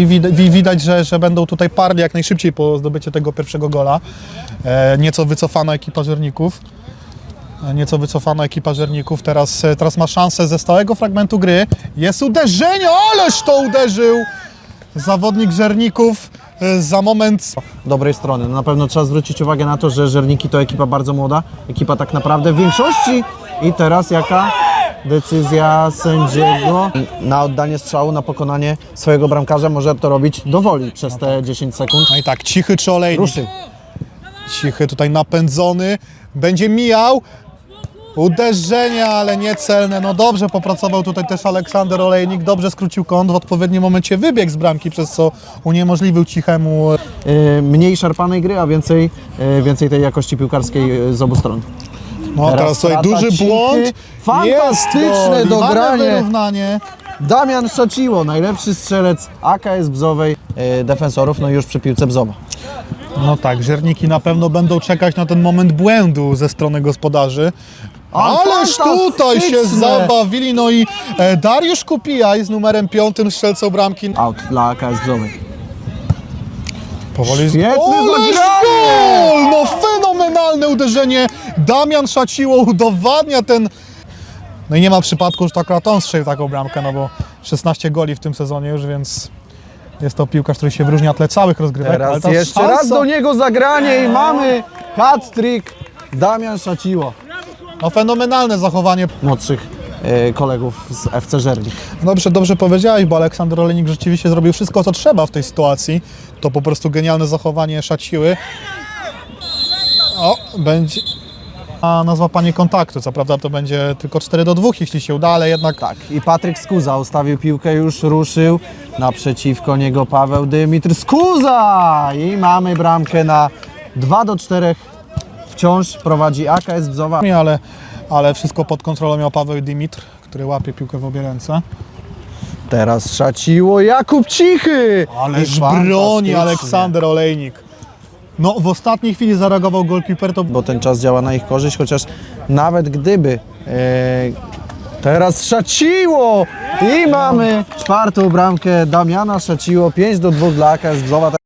I wid- wi- widać, że, że będą tutaj parli jak najszybciej po zdobyciu tego pierwszego gola. E, nieco wycofana ekipa Żerników. E, Nieco wycofana ekipa Żerników. Teraz, e, teraz ma szansę ze stałego fragmentu gry. Jest uderzenie, ależ to uderzył! Zawodnik Żerników za moment dobrej strony. No na pewno trzeba zwrócić uwagę na to, że Żerniki to ekipa bardzo młoda, ekipa tak naprawdę w większości. I teraz jaka decyzja sędziego na oddanie strzału, na pokonanie swojego bramkarza może to robić dowoli przez te 10 sekund. No i tak, cichy czy olejnik? Ruszył. Cichy tutaj napędzony. Będzie mijał. Uderzenie, ale niecelne. No dobrze popracował tutaj też Aleksander Olejnik. Dobrze skrócił kąt. W odpowiednim momencie wybiegł z bramki, przez co uniemożliwił cichemu. E, Mniej szarpanej gry, a więcej, e, więcej tej jakości piłkarskiej e, z obu stron. No Teraz teraz, tutaj strata duży Cichy. błąd. Fantastyczne Jest gol. Mamy dogranie. wyrównanie. Damian Szaciło, najlepszy strzelec AKS Bzowej e, defensorów, no i już przy piłce Bzowa. No tak, Żerniki na pewno będą czekać na ten moment błędu ze strony gospodarzy. Ależ tutaj się zabawili, no i e, Dariusz Kupijaj z numerem piątym strzelcą bramki. Out dla AKS Bzowej. Powoli Świetne Ależ zagranie! gol! No fenomenalne uderzenie. Damian Szaciło udowadnia ten... No i nie ma przypadku, że akurat on strzelił taką bramkę, no bo 16 goli w tym sezonie już, więc jest to piłkarz, który się wyróżnia tle całych rozgrywek. ale Teraz ta jeszcze szansa- raz do niego zagranie i mamy hat-trick Damian Szaciło. No fenomenalne zachowanie. Młodszych kolegów z FC Żernik. Dobrze, dobrze powiedziałeś, bo Aleksander Olenik rzeczywiście zrobił wszystko, co trzeba w tej sytuacji. To po prostu genialne zachowanie Szaciły. O, będzie... A na złapanie kontaktu, co prawda to będzie tylko 4 do 2, jeśli się uda, ale jednak Tak, i Patryk Skuza ustawił piłkę, już ruszył. Naprzeciwko niego Paweł Dymitr Skuza! I mamy bramkę na 2 do 4. Wciąż prowadzi AKS Bzowa. ale, ale wszystko pod kontrolą miał Paweł Dimitr, który łapie piłkę w obie ręce. Teraz szaciło Jakub Cichy! Ależ I broni. Aleksander Olejnik. No w ostatniej chwili zareagował golkiper, to Bo ten czas działa na ich korzyść, chociaż nawet gdyby e, teraz szaciło! I mamy czwartą bramkę Damiana Szaciło, 5 do 2 dla AKS Bzowa.